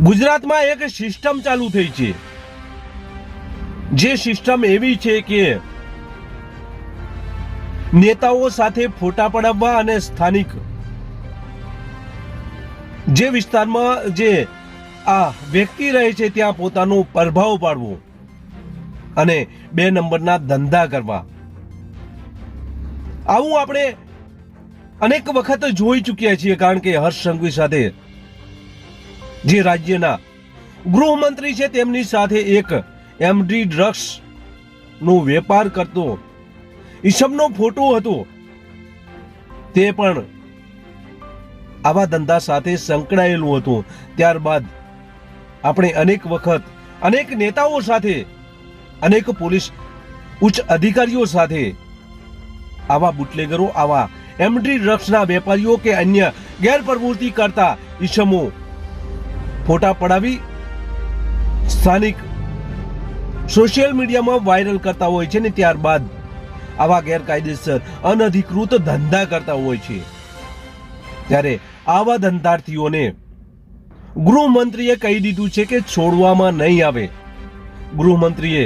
ગુજરાતમાં એક સિસ્ટમ ચાલુ થઈ છે. જે સિસ્ટમ એવી છે કે નેતાઓ સાથે ફોટા પડાવવા અને સ્થાનિક જે વિસ્તારમાં જે આ વ્યક્તિ રહે છે ત્યાં પોતાનો પ્રભાવ પાડવો અને બે નંબરના ધંધા કરવા. આવું આપણે અનેક વખત જોઈ ચૂક્યા છીએ કારણ કે હર્ષ સંઘવી સાથે જે રાજ્યના ગૃહમંત્રી છે, તેમની સાથે એક એમડી ડ્રગ્સ નો વેપાર કરતો. ઈસમનો ફોટો હતો. તે પણ આવા ધંધા સાથે સંકળાયેલું હતું. ત્યારબાદ આપણે અનેક વખત અનેક નેતાઓ સાથે, અનેક પોલીસ ઉચ્ચ અધિકારીઓ સાથે આવા બુટલેગરો, આવા એમડી ડ્રગ્સના વેપારીઓ કે અન્ય ગેરપ્રવૃત્તિ કરતા ઈસમો ફોટા પડાવી સ્થાનિક સોશિયલ મીડિયામાં વાયરલ કરતા હોય છે ને ત્યારબાદ આવા ગેરકાયદેસર, અનધિકૃત ધંધા કરતા હોય છે. ત્યારે આવા ધંધાર્થીઓને ગૃહમંત્રીએ કહી દીધું છે કે છોડવામાં નહીં આવે. ગૃહમંત્રીએ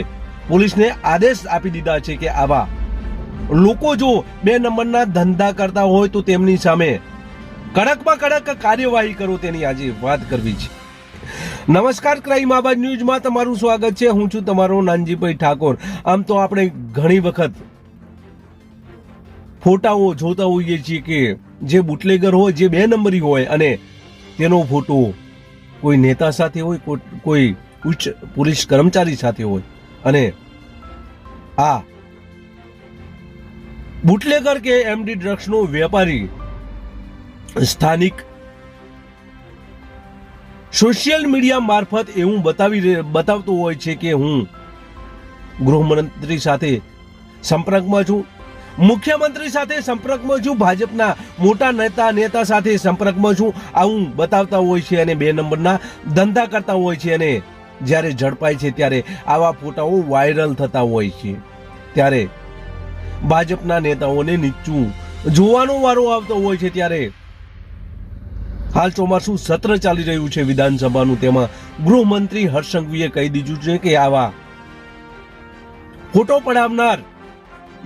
પોલીસને આદેશ આપી દીધા છે કે આવા લોકો જો બે નંબરના ધંધા કરતા હોય તો તેમની સામે કડકમાં કડક કાર્યવાહી કરો તેની આજે વાત કરવી છે. નમસ્કાર, ક્રાઇમ આબાદ ન્યૂઝમાં તમારું સ્વાગત છે. હું છું તમારો નાનજીભાઈ ઠાકોર. આમ તો આપણે ઘણી વખત ફોટાઓ જોતા હોઈએ છીએ કે જે બુટલેગર હોય, જે બે નંબરી હોય અને તેનો ફોટો કોઈ નેતા સાથે હોય કોઈ ઉચ્ચ પોલીસ કર્મચારી સાથે હોય. અને આ બુટલેગર કે એમડી ડ્રગ્સનો વેપારી સ્થાનિક સોશિયલ મીડિયા મારફત એવું બતાવી બતાવતો હોય છે કે હું ગૃહમંત્રી સાથે સંપર્કમાં છું. મુખ્યમંત્રી સાથે સંપર્કમાં છું. ભાજપના મોટા નેતા નેતા સાથે સંપર્કમાં છું. આવું બતાવતા હોય છે અને બે નંબરના ધંધા કરતા હોય છે અને જ્યારે ઝડપાય છે ત્યારે આવા ફોટાઓ વાયરલ થતા હોય છે. ત્યારે ભાજપના નેતાઓને નીચું જોવાનો વારો આવતો હોય છે ત્યારે હાલ ચોમાસું સત્ર ચાલી રહ્યું છે વિધાનસભાનું. તેમાં ગૃહમંત્રી હર્ષંઘવીએ કહી દીધું છે કે આવા ફોટો પડાવનાર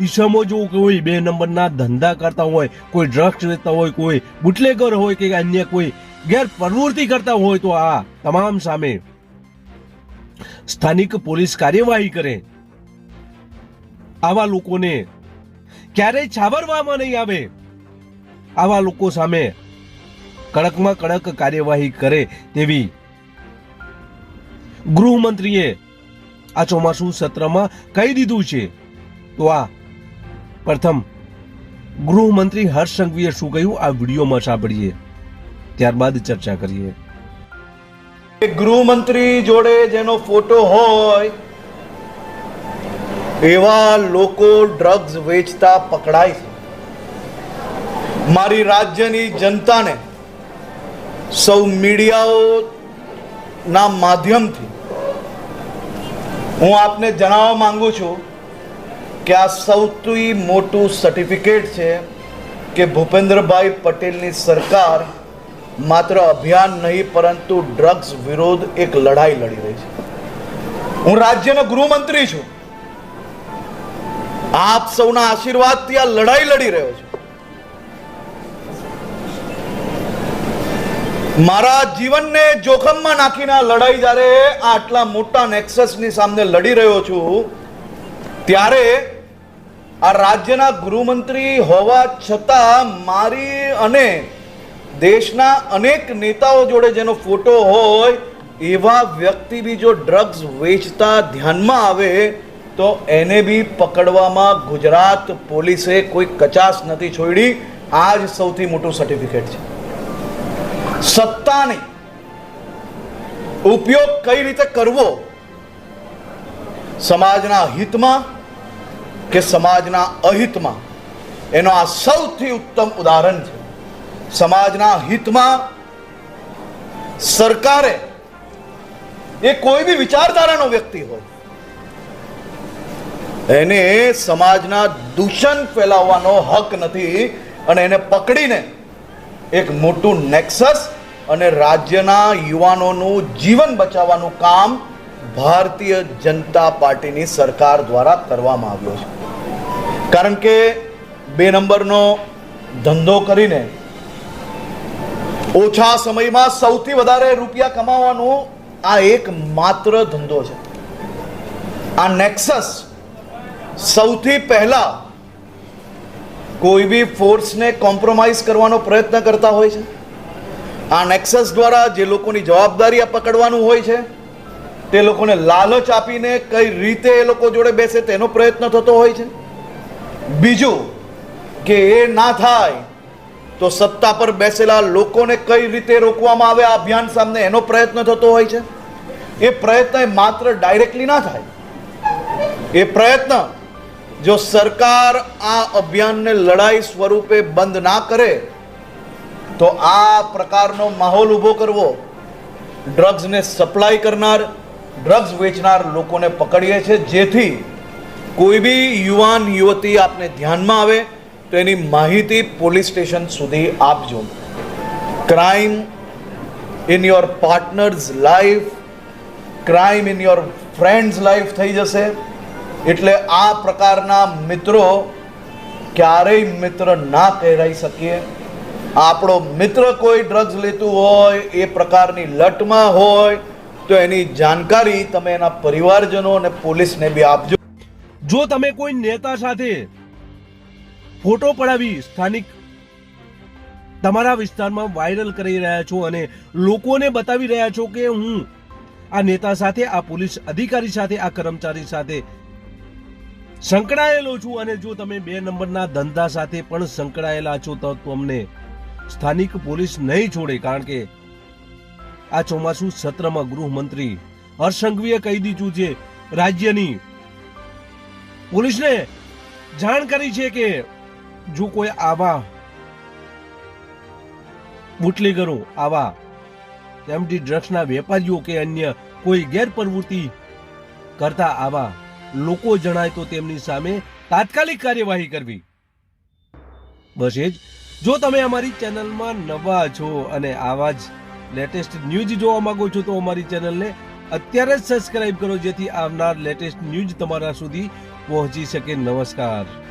ઈસમો જો કોઈ બે નંબરના ધંધા કરતા હોય, કોઈ ડ્રગ્સ વેચતા હોય, કોઈ બુટલેગર હોય કે અન્ય કોઈ ગેરપ્રવૃત્તિ કરતા હોય, તો આ તમામ સામે સ્થાનિક પોલીસ કાર્યવાહી કરે. આવા લોકોને ક્યારેય છાવરવામાં નહીં આવે. આવા લોકો સામે કડકમાં કડક કાર્યવાહી કરે તેવી ગૃહમંત્રીએ આ ચોમાસુ સત્રમાં કહી દીધું છે. તો આ પ્રથમ ગૃહમંત્રી હર્ષ સંઘવીએ શું કહ્યું? આ વિડીયોમાં સાંભળીએ. ત્યારબાદ ચર્ચા કરીએ. ગૃહમંત્રી જોડે જેનો ફોટો હોય, એવા લોકો ડ્રગ્સ વેચતા પકડાય છે. મારી રાજ્યની જનતાને સૌ મીડિયાઓના માધ્યમથી હું આપને જણાવવા માંગુ છું કે આ સૌથી મોટું સર્ટિફિકેટ છે કે ભૂપેન્દ્રભાઈ પટેલની સરકાર માત્ર અભિયાન નહીં, પરંતુ ડ્રગ્સ વિરોધ એક લડાઈ લડી રહી છે. હું રાજ્યનો ગૃહમંત્રી છું. આપ સૌના આશીર્વાદથી આ લડાઈ લડી રહ્યો છું. મારા જીવનને જોખમમાં નાખીને લડાઈ જ્યારે આટલા મોટા નેક્સસની સામે લડી રહ્યો છું, ત્યારે આ રાજ્યના ગૃહમંત્રી હોવા છતાં મારી અને દેશના અનેક નેતાઓ જોડે જેનો ફોટો હોય, એવા વ્યક્તિ બી જો ડ્રગ્સ વેચતા ધ્યાનમાં આવે, તો એને બી પકડવામાં ગુજરાત પોલીસે કોઈ કચાશ નથી છોડી. આ જ સૌથી મોટું સર્ટિફિકેટ છે. સત્તાની ઉપયોગ કઈ રીતે કરવો? સમાજના હિતમાં કે સમાજના અહિતમાં? એનો આ સૌથી ઉત્તમ ઉદાહરણ છે. સમાજના હિતમાં સરકારે એ કોઈ બી વિચારધારાનો વ્યક્તિ હોય, એને સમાજના દૂષણ ફેલાવવાનો હક નથી અને એને પકડીને એક મોટું નેક્સસ અને રાજ્યના યુવાનોનું જીવન બચાવવાનું કામ ભારતીય જનતા પાર્ટીની સરકાર દ્વારા કરવામાં આવ્યો છે. કારણ કે બે નંબરનો ધંધો કરીને ઓછા સમયમાં સૌથી વધારે રૂપિયા કમાવાનો આ એક માત્ર ધંધો છે. આ નેક્સસ સૌથી પહેલા કોઈ બી ફોર્સને કોમ્પ્રોમાઇઝ કરવાનો પ્રયત્ન કરતા હોય છે? આ નેક્સસ દ્વારા જે લોકોની જવાબદારી પકડવાનું હોય છે, તે લોકોને લાલચ આપીને કઈ રીતે એ લોકો જોડે બેસે તેનો પ્રયત્ન થતો હોય છે? બીજું કે એ ના થાય તો સત્તા પર બેસેલા લોકોને કઈ રીતે રોકવામાં આવે આ અભિયાન સામે એનો પ્રયત્ન થતો હોય છે? એ પ્રયત્ન માત્ર ડાયરેક્ટલી ના થાય. એ પ્રયત્ન જો સરકાર આ અભિયાનને લડાઈ સ્વરૂપે બંધ ના કરે, તો આ પ્રકારનો માહોલ ઊભો કરવો, ડ્રગ્સને સપ્લાય કરનાર, ડ્રગ્સ વેચનાર લોકોને પકડીએ છે. જેથી કોઈ બી યુવાન, યુવતી આપને ધ્યાનમાં આવે, તો એની માહિતી પોલીસ સ્ટેશન સુધી આપજો. Crime in your partners life crime in your friends life થઈ જશે. એટલે આ પ્રકારના મિત્રો ક્યારેય મિત્ર ના કહેવાઈ શકીએ. આપણો મિત્ર કોઈ ડ્રગ્સ લેતું હોય, એ પ્રકારની લટમાં હોય, તો એની જાણકારી તમે એના પરિવારજનો અને પોલીસને બી આપજો. જો તમે કોઈ નેતા સાથે ફોટો પડાવી સ્થાનિક તમારા વિસ્તારમાં વાયરલ કરી રહ્યા છો અને લોકોને બતાવી રહ્યા છો કે હું આ નેતા સાથે, આ પોલીસ અધિકારી સાથે, આ કર્મચારી સાથે સંકળાયેલો છું અને જો તમે બે નંબરના ધંધા સાથે પણ સંકળાયેલા છો, તો તમને સ્થાનિક પોલીસ નહીં છોડે, કારણ કે આ ચોમાસુ સત્રમાં ગૃહમંત્રી હર્ષંઘવીએ કહી દીધું છે, રાજ્યની પોલીસને જાણ કરી છે કે જો કોઈ આવા બુટલીગરો, આવા એમડી ડ્રગ્સના વેપારીઓ કે અન્ય કોઈ ગેરપ્રવૃત્તિ કરતા આવા લોકો જણાય તો તેમની સામે તાત્કાલિક કાર્યવાહી કરવી. બસ એ જ. જો તમે અમારી ચેનલમાં નવા છો અને આવા જ લેટેસ્ટ ન્યૂઝ જોવા માંગો છો, તો અમારી ચેનલને અત્યારે જ સબસ્ક્રાઇબ કરો, જેથી આવનાર લેટેસ્ટ ન્યૂઝ તમારા સુધી પહોંચી શકે. નમસ્કાર.